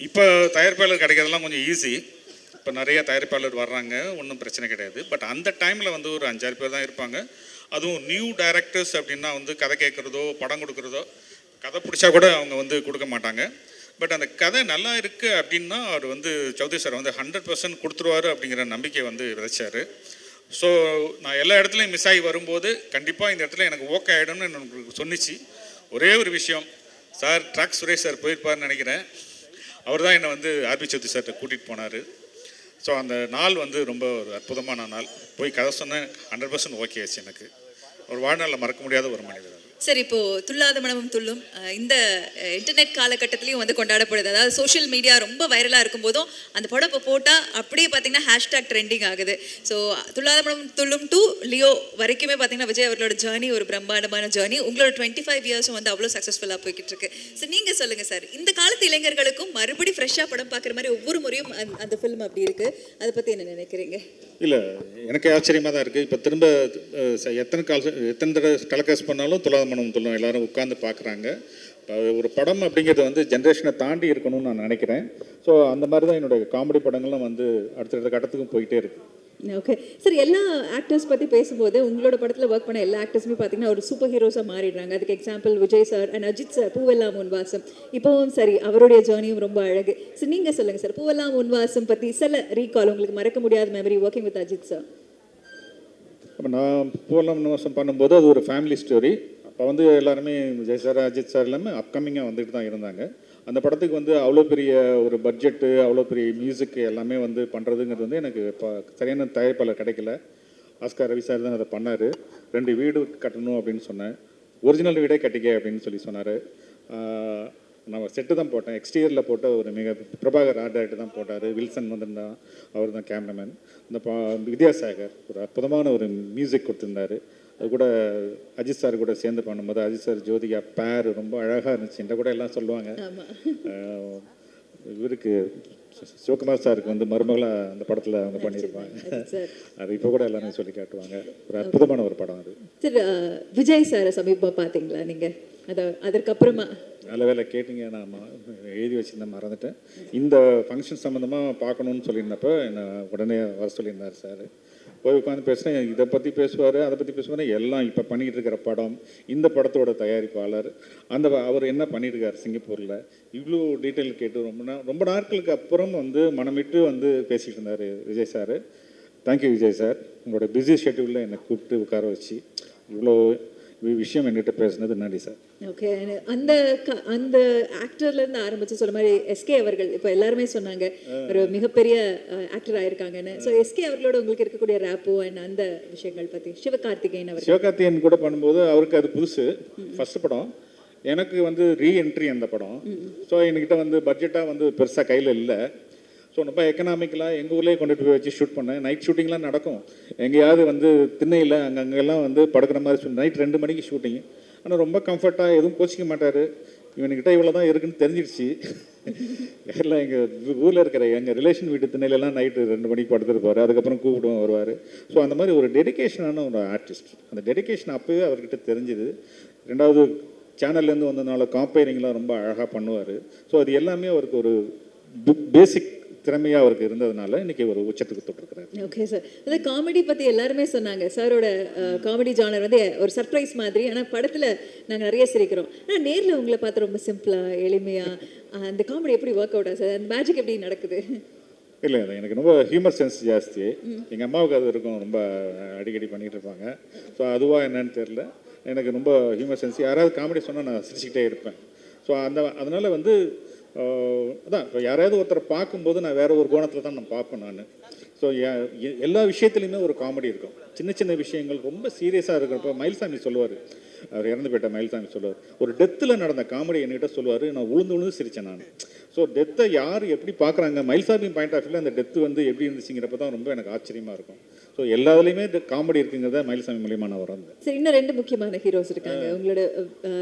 இப்போ தயாரிப்பாளர் கிடைக்கிறதெல்லாம் கொஞ்சம் ஈஸி இப்போ நிறைய தயாரிப்பாளர் வர்றாங்க ஒன்றும் பிரச்சனை கிடையாது. பட் அந்த டைமில் வந்து ஒரு அஞ்சாறு பேர் தான் இருப்பாங்க. அதுவும் நியூ டைரக்டர்ஸ் அப்படின்னா வந்து கதை கேட்குறதோ படம் கொடுக்குறதோ கதை பிடிச்சா கூட அவங்க வந்து கொடுக்க மாட்டாங்க. பட் அந்த கதை நல்லா இருக்குது அப்படின்னா அவர் வந்து சௌத்ரி சார் வந்து ஹண்ட்ரட் பர்சன்ட் கொடுத்துருவாரு அப்படிங்கிற நம்பிக்கை வந்து விதைச்சார். ஸோ நான் எல்லா இடத்துலையும் மிஸ் ஆகி வரும்போது கண்டிப்பாக இந்த இடத்துல எனக்கு ஓகே ஆகிடும்னு எனக்கு சொன்னிச்சு. ஒரே ஒரு விஷயம் சார் ட்ராக் சுரேஷ் சார் போயிருப்பாருன்னு நினைக்கிறேன். அவர் தான் என்னை வந்து ஆர்பி சௌத்ரி சார்கிட்ட கூட்டிகிட்டு போனார். ஸோ அந்த நாள் வந்து ரொம்ப ஒரு அற்புதமான நாள். போய் கதை சொன்னேன் ஹண்ட்ரட் பர்சன்ட் ஓகே ஆச்சு எனக்கு. ஒரு வாழ்நாளில் மறக்க முடியாத ஒரு மனிதர் சார் இப்போ துள்ளாத மனமும் துள்ளும். இந்த இன்டர்நெட் காலகட்டத்திலையும் வந்து கொண்டாடப்படுது. அதாவது சோஷியல் மீடியா ரொம்ப வைரலாக இருக்கும்போதும் அந்த படம் இப்போ போட்டால் அப்படியே பார்த்தீங்கன்னா ஹேஷ்டாக் ட்ரெண்டிங் ஆகுது. So Thullatha Manamum Thullum to Leo வரைக்குமே பார்த்தீங்கன்னா விஜய் அவர்களோட ஜேர்னி ஒரு பிரம்மாண்டமான ஜேர்னி உங்களோட டுவெண்ட்டி ஃபைவ் இயர்ஸும் வந்து அவ்வளோ சக்ஸஸ்ஃபுல்லாக போய்கிட்டு இருக்கு ஸோ நீங்கள் சொல்லுங்கள் சார் இந்த காலத்து இளைஞர்களுக்கும் மறுபடி ஃப்ரெஷ்ஷாக படம் பார்க்குற மாதிரி ஒவ்வொரு முறையும் அந்த- ஃபிலிம் அப்படி இருக்கு. அதை பற்றி என்ன நினைக்கிறீங்க? இல்லை எனக்கு ஆச்சரியமாக தான் இருக்குது இப்போ திரும்ப எத்தனை கால் எத்தனை தடவை டெலகாஸ்ட் பண்ணாலும் துலாத மனம் துள்ளும் எல்லாரும் உட்காந்து பார்க்குறாங்க. ஒரு படம் அப்படிங்கிறது வந்து ஜென்ரேஷனை தாண்டி இருக்கணும்னு நான் நினைக்கிறேன். ஸோ அந்த மாதிரி தான் என்னுடைய காமெடி படங்கள்லாம் வந்து அடுத்தடுத்த கட்டத்துக்கும் போயிட்டே இருக்கு. ஓகே சார் எல்லா ஆக்டர்ஸ் பற்றி பேசும்போது உங்களோட படத்தில் ஒர்க் பண்ண எல்லா ஆக்டர்ஸுமே பார்த்தீங்கன்னா ஒரு சூப்பர் ஹீரோஸாக மாறிடுறாங்க. அதுக்கு example Vijay sir and Ajith sir Poovellam Unvaasam இப்போவும் சரி அவருடைய ஜேர்னியும் ரொம்ப அழகு. ஸோ நீங்கள் சொல்லுங்கள் சார் பூவெல்லாம் உன்வாசம் பற்றி சில ரீகால் உங்களுக்கு மறக்க முடியாத memory working with Ajith sir நான் பூலம் நிவாசம் பண்ணும்போது அது ஒரு ஃபேமிலி ஸ்டோரி அப்போ வந்து எல்லாருமே ஜெய் சார் அஜித் சார் எல்லாமே அப்கமிங்காக வந்துட்டு தான் இருந்தாங்க. அந்த படத்துக்கு வந்து அவ்வளோ பெரிய ஒரு பட்ஜெட்டு அவ்வளோ பெரிய மியூசிக் எல்லாமே வந்து பண்ணுறதுங்கிறது வந்து எனக்கு இப்போ சரியான தயாரிப்பாளர் கிடைக்கல. ஆஸ்கார் ரவி சார் தான் அதை பண்ணார். ரெண்டு வீடு கட்டணும் அப்படின்னு சொன்னேன். ஒரிஜினல் வீடே கட்டிக்க அப்படின்னு சொல்லி சொன்னார். நான் செட்டு தான் போட்டேன். எக்ஸ்டீரியரில் போட்ட ஒரு மிக பிரபாகர் ஆர்ட் டைரக்டர் தான் போட்டார். வில்சன் வந்திருந்தான் அவர் தான் கேமராமேன் இந்த பா வித்யாசாகர் ஒரு அற்புதமான ஒரு மியூசிக் கொடுத்துருந்தாரு. அது கூட அஜித் சார் கூட சேர்ந்து பண்ணும்போது அஜித் சார் ஜோதிகா பேர் ரொம்ப அழகாக இருந்துச்சு. இந்த கூட எல்லாம் சொல்லுவாங்க. இவருக்கு சிவகுமார் சாருக்கு வந்து மருமகளாக அந்த படத்தில் அவங்க பண்ணியிருப்பாங்க. அது இப்போ கூட எல்லாரும் சொல்லி காட்டுவாங்க. ஒரு அற்புதமான ஒரு படம் அது. சார் விஜய் சாரை சமீபமாக பார்த்தீங்களா நீங்கள் அதை அதற்கப்புறமா. நல்ல வேலை கேட்டீங்க நான் எழுதி வச்சுருந்தேன் மறந்துட்டேன். இந்த ஃபங்க்ஷன் சம்மந்தமாக பார்க்கணுன்னு சொல்லியிருந்தப்போ என்னை உடனே வர சொல்லியிருந்தார் சார் போய் உட்காந்து பேசுகிறேன் இதை பற்றி பேசுவார் அதை பற்றி பேசுவார் எல்லாம் இப்போ பண்ணிகிட்டு இருக்கிற படம் இந்த படத்தோட தயாரிப்பாளர் அந்த அவர் என்ன பண்ணிட்டு இருக்கார் சிங்கப்பூரில்? இவ்வளோ டீட்டெயில் கேட்டு ரொம்ப நாள் ரொம்ப நாட்களுக்கு அப்புறம் வந்து மனமிட்டு வந்து பேசிகிட்டு இருந்தார் Vijay sir thank you Vijay sir உங்களோட பிஸி ஷெட்யூலில் என்னை கூப்பிட்டு உட்கார வச்சு இவ்வளோ விஷயம் என்கிட்ட பேசுனது நன்றி சார் ஓகே அந்த அந்த ஆக்டர்ல இருந்து ஆரம்பிச்சு சொல்ற மாதிரி எஸ்கே அவர்கள் இப்போ எல்லாருமே சொன்னாங்க ஒரு மிகப்பெரிய ஆக்டர் ஆயிருக்காங்கன்னு. ஸோ எஸ்கே அவர்களோட உங்களுக்கு இருக்கக்கூடிய ரேப்போ அண்ட் அந்த விஷயங்கள் பத்தி சிவகார்த்திகேயன் அவர்கள். சிவகார்த்திகேயன் கூட பண்ணும்போது அவருக்கு அது புதுசு ஃபர்ஸ்ட் படம். எனக்கு வந்து ரீஎன்ட்ரி அந்த படம். ஸோ என்கிட்ட வந்து பட்ஜெட்டாக வந்து பெருசாக கையில் இல்லை. ஸோ ரொம்ப எக்கனாமிக்கலாக எங்கள் ஊர்லேயே கொண்டுட்டு போய் வச்சு ஷூட் பண்ணேன். நைட் ஷூட்டிங்லாம் நடக்கும். எங்கேயாவது வந்து திண்ணையில் அங்கே அங்கெல்லாம் வந்து படுக்கிற மாதிரி நைட் ரெண்டு மணிக்கு ஷூட்டிங் ஆனால் ரொம்ப கம்ஃபர்ட்டாக எதுவும் கோச்சிக்க மாட்டார். இவனுக்கிட்ட இவ்வளோ தான் இருக்குன்னு தெரிஞ்சிடுச்சு. எல்லாம் எங்கள் ஊரில் இருக்கிற எங்கள் ரிலேஷன் வீட்டு திண்ணையிலலாம் நைட்டு ரெண்டு மணிக்கு படுத்துருப்பார். அதுக்கப்புறம் கூப்பிடுவோம் வருவார். ஸோ அந்த மாதிரி ஒரு டெடிகேஷனான ஒரு ஆர்டிஸ்ட் அந்த டெடிகேஷன் அப்போவே அவர்கிட்ட தெரிஞ்சுது. ரெண்டாவது சேனல்லேருந்து வந்ததுனால காம்பேரிங்லாம் ரொம்ப அழகாக பண்ணுவார். ஸோ அது எல்லாமே அவருக்கு ஒரு பேசிக் திறமையாக அவருக்கு இருந்ததுனால இன்னைக்கு ஒரு உச்சத்துக்கு தொட்டிருக்கிறார். ஓகே சார் அது காமெடி பத்தி எல்லாருமே சொன்னாங்க. சாரோட காமெடி ஜானர் வந்து ஒரு சர்ப்ரைஸ் மாதிரி. ஆனா படத்துல நாங்க நிறைய சிரிக்கிறோம். ஆனா நேர்ல உங்களை பார்த்து ரொம்ப சிம்பிளா எளிமையா அஹ், அந்த காமெடி எப்படி ஒர்க் அவுட் ஆகுது அந்த மேஜிக் எப்படி நடக்குது? இல்லை எனக்கு ரொம்ப ஹியூமர் சென்ஸ் ஜாஸ்தி. எங்கள் அம்மாவுக்கு அது இருக்கும். ரொம்ப அடிக்கடி பண்ணிகிட்டு இருப்பாங்க. ஸோ அதுவா என்னன்னு தெரில எனக்கு ரொம்ப ஹியூமர் சென்ஸ் யாராவது காமெடி சொன்னால் நான் சிரிச்சுக்கிட்டே இருப்பேன். ஸோ அந்த அதனால் வந்து அதான் இப்போ யாராவது ஒருத்தரை பார்க்கும்போது நான் வேற ஒரு கோணத்தில் தான் நான் பார்ப்பேன் நான். ஸோ எல்லா விஷயத்துலையுமே ஒரு காமெடி இருக்கும். சின்ன சின்ன விஷயங்கள் ரொம்ப சீரியஸாக இருக்கிறப்ப மயில்சாமி சொல்லுவார். அவர் இறந்து போயிட்ட மயில்சாமி சொல்லுவார். ஒரு டெத்தில் நடந்த காமெடி என்கிட்ட சொல்லுவார். நான் உளுந்து உளுந்து சிரித்தேன் நான். ஸோ டெத்தை யார் எப்படி பார்க்குறாங்க? மயில்சாமி பாயிண்ட் ஆஃப் வியூவில் அந்த டெத்து வந்து எப்படி இருந்துச்சுங்கிறப்ப தான் ரொம்ப எனக்கு ஆச்சரியமாக இருக்கும். ஸோ எல்லாத்துலேயுமே காமெடி இருக்குங்கிறத மயில்சாமி மூலியமாக நான் வந்தேன் சரி இன்னும் ரெண்டு முக்கியமான ஹீரோஸ் இருக்காங்க. உங்களோட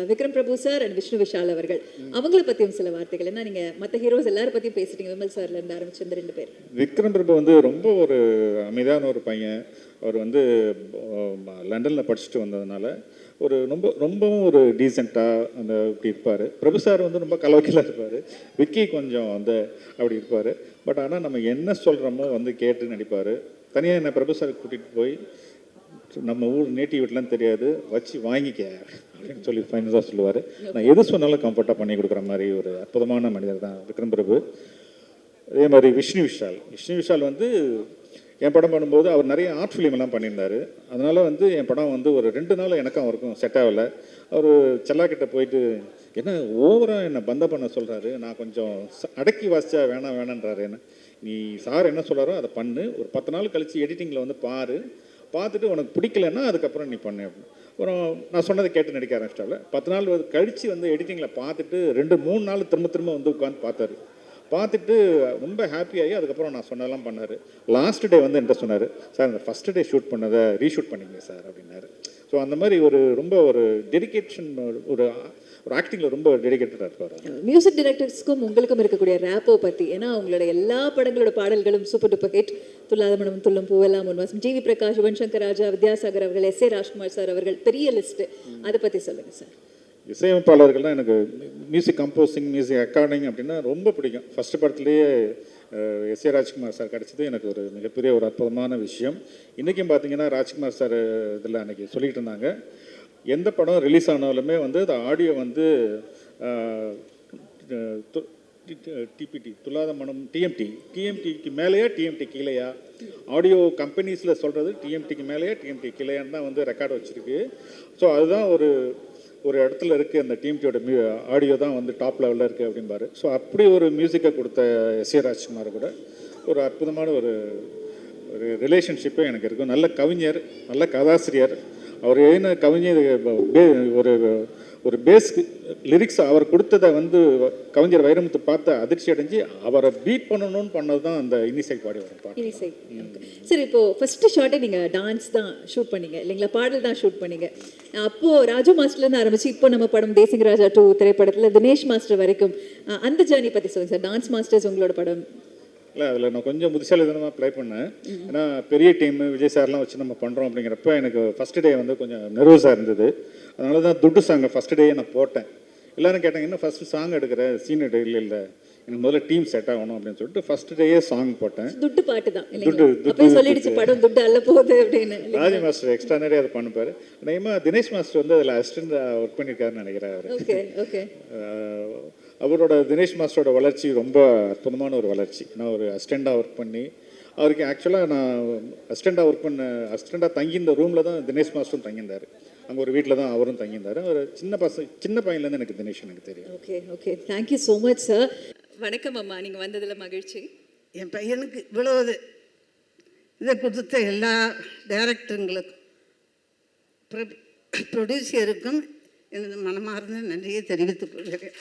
விக்ரம் பிரபு சார் அண்ட் விஷ்ணு விஷால் அவர்கள். அவங்கள பத்தியும் சில வார்த்தைகள். ஏன்னா நீங்க மத்த ஹீரோஸ் எல்லாரும் பத்தியும் பேசிட்டீங்க. விமல் சார்ல இருந்து ஆரம்பிச்சு இந்த ரெண்டு பேர். விக்ரம் பிரபு வந்து ரொம்ப ஒரு அமைதியான ஒரு பையன். அவர் வந்து லண்டனில் படிச்சுட்டு வந்ததுனால ஒரு ரொம்ப ரொம்பவும் ஒரு டீசெண்டாக அந்த இப்படி இருப்பார். பிரபு சார் வந்து ரொம்ப கலவக்கிலாக இருப்பார். விக்கி கொஞ்சம் அந்த அப்படி இருப்பார். பட் ஆனால் நம்ம என்ன சொல்கிறோமோ வந்து கேட்டு நடிப்பார். தனியாக என்னை பிரபு சார் கூட்டிகிட்டு போய் நம்ம ஊர் நேட்டிவ் வீட்லாம் தெரியாது வச்சு வாங்கிக்க அப்படின்னு சொல்லி ஃபைனலாக சொல்லுவார். நான் எது சொன்னாலும் கம்ஃபர்ட்டாக பண்ணி கொடுக்குற மாதிரி ஒரு அற்புதமான மனிதர் தான் விக்ரம் பிரபு. அதே மாதிரி விஷ்ணு விஷால். விஷ்ணு விஷால் வந்து என் படம் பண்ணும்போது அவர் நிறைய ஆர்ட் ஃபிலிம் பண்ணியிருந்தார். பண்ணியிருந்தாரு வந்து என் படம் வந்து ஒரு ரெண்டு நாள் எனக்கும் அவருக்கும் செட் ஆகலை. அவர் செல்லாக்கிட்ட போயிட்டு என்ன ஓவராக என்னை பந்த பண்ண சொல்கிறாரு நான் கொஞ்சம் அடக்கி வாசிச்சா வேணாம் வேணான்றாரு என்ன. நீ சார் என்ன சொல்கிறாரோ அதை பண்ணு. ஒரு பத்து நாள் கழித்து எடிட்டிங்கில் வந்து பாரு. பார்த்துட்டு உனக்கு பிடிக்கலன்னா அதுக்கப்புறம் நீ பண்ணு அப்படின்னு. அப்புறம் நான் சொன்னதை கேட்டு நடிக்க ஆரம்பிச்சிட்டால பத்து நாள் கழித்து வந்து எடிட்டிங்கில் பார்த்துட்டு ரெண்டு மூணு நாள் திரும்ப திரும்ப வந்து உட்காந்து பார்த்தாரு. பார்த்துட்டு ரொம்ப ஹாப்பியாகி அதுக்கப்புறம் நான் சொன்னதெல்லாம் பண்ணார். லாஸ்ட் டே வந்து என்கிட்ட சொன்னார் சார் இந்த ஃபஸ்ட் டே ஷூட் பண்ணதை ரீஷூட் பண்ணிங்க சார் அப்படின்னாரு. ஸோ அந்த மாதிரி ஒரு ரொம்ப ஒரு டெடிகேஷன் ஒரு ஒரு ஆக்டிங்கில் ரொம்ப டெடிகேட்டடாக இருப்பார் மியூசிக் டைரக்டர்ஸ்க்கும் உங்களுக்கும் இருக்கக்கூடிய ரேப்போ பத்தி ஏன்னா உங்களோட எல்லா படங்களோட பாடல்களும் சூப்பர் டூப்பர் ஹிட் துல்லாத மனம் துள்ளும் பூவெல்லாம் முன்வாசம் ஜிவி பிரகாஷ் யுவன் சங்கர் ராஜா வித்யாசாகர் அவர்கள் எஸ் ஏ ராஜ்குமார் சார் அவர்கள் பெரிய லிஸ்ட் அதை பத்தி சொல்லுங்க சார் இசையமைப்பாளர்கள்லாம் எனக்கு மியூசிக் கம்போசிங் மியூசிக் ரெக்கார்டிங் அப்படின்னா ரொம்ப பிடிக்கும். ஃபர்ஸ்ட் படத்துலேயே எஸ் ஏ ராஜ்குமார் சார் கிடச்சது எனக்கு ஒரு மிகப்பெரிய ஒரு அற்புதமான விஷயம். இன்றைக்கும் பார்த்தீங்கன்னா ராஜ்குமார் சார் இதில் அன்றைக்கி சொல்லிகிட்டு இருந்தாங்க. எந்த படம் ரிலீஸ் ஆனாலுமே வந்து அந்த ஆடியோ வந்து டிபிடி துல்லாத மனம் டிஎம்டி டிஎம்டிக்கு மேலேயா டிஎம்டி கீழேயா? ஆடியோ கம்பெனிஸில் சொல்கிறது டிஎம்டிக்கு மேலேயா டிஎம்டி கீழேயான்னு தான் வந்து ரெக்கார்டு வச்சுருக்கு. ஸோ அதுதான் ஒரு ஒரு இடத்துல இருக்குது அந்த டிஎம்டியோட மியூ ஆடியோ தான் வந்து டாப் லெவலில் இருக்குது அப்படிம்பாரு. ஸோ அப்படி ஒரு மியூசிக்கை கொடுத்த எஸ் ஏ ராஜ்குமார் கூட ஒரு அற்புதமான ஒரு ஒரு ரிலேஷன்ஷிப்பே எனக்கு இருக்கும். நல்ல கவிஞர் நல்ல கதாசிரியர். அவர் எழுதின கவிஞர் ஒரு ஒரு பேஸ் லிரிக்ஸ் அவர் கொடுத்ததை வந்து கவிஞர் வைரமுத்து பார்த்து அதிர்ச்சி அடைஞ்சு அவரை பீட் பண்ணணும்னு பண்ணது தான் அந்த இன்னிசை பாடி வரும் சரி இப்போ ஃபர்ஸ்ட் ஷார்ட்டே நீங்க டான்ஸ் தான் ஷூட் பண்ணீங்க இல்லைங்களா? பாடல் தான் ஷூட் பண்ணீங்க. அப்போ ராஜு மாஸ்டர்லேருந்து ஆரம்பிச்சு இப்போ நம்ம படம் தேசிங் ராஜா டூ திரைப்படத்துல தினேஷ் மாஸ்டர் வரைக்கும் அந்த ஜேர்னி பத்தி சொல்லுங்க சார் டான்ஸ் மாஸ்டர்ஸ் உங்களோட படம். இல்லை அதில் நான் கொஞ்சம் புத்திசாலித்தனமாக ப்ளே பண்ணேன். ஏன்னா பெரிய டீம் விஜய் சார்லாம் வச்சு நம்ம பண்ணுறோம் அப்படிங்கிறப்ப எனக்கு ஃபஸ்ட் டே வந்து கொஞ்சம் நர்வஸாக இருந்தது. அதனால தான் துட்டு சாங்கை ஃபஸ்ட் டேயே நான் போட்டேன். எல்லாரும் கேட்டாங்க என்ன ஃபஸ்ட்டு சாங் எடுக்கிற? சீன் எடு இல்லை இல்லை. எனக்கு முதல்ல டீம் செட் ஆகணும் அப்படின்னு சொல்லிட்டு ஃபஸ்ட் டேயே சாங் போட்டேன். துட்டு பாட்டு தான் துட்டு, துட்டு, சொல்லிடுச்சு படம் துட்டு அல்ல போகுது அப்படின்னு ராஜி மாஸ்டர் எக்ஸ்ட்ரானரி அதை பண்ணுப்பார். நேமா தினேஷ் மாஸ்டர் வந்து அதில் அசிஸ்டண்ட் ஒர்க் பண்ணியிருக்காருன்னு நினைக்கிறேன் அவர். ஓகே ஓகே அவரோட தினேஷ் மாஸ்டரோட வளர்ச்சி ரொம்ப அற்புதமான ஒரு வளர்ச்சி. நான் ஒரு அசிஸ்டண்ட்டாக ஒர்க் பண்ணி அவருக்கு ஆக்சுவலாக நான் அசிஸ்டண்ட்டாக ஒர்க் பண்ண அசிஸ்டண்ட்டாக தங்கியிருந்த ரூமில் தான் தினேஷ் மாஸ்டரும் தங்கியிருந்தார். அங்கே ஒரு வீட்டில் தான் அவரும் தங்கியிருந்தார். அவர் சின்ன பசங்க சின்ன பையன்லேருந்து எனக்கு தினேஷ் எனக்கு தெரியும். Okay okay thank you so much sir வணக்கம் அம்மா. நீங்க வந்ததுல மகிழ்ச்சி. என் பையனுக்கு இவ்வளோ இது இதை கொடுத்த எல்லா டைரக்டருங்களுக்கும் ப்ரொடியூசருக்கும் எனது மனமார்ந்த நன்றியை தெரிவித்துக் கொள்கிறேன்.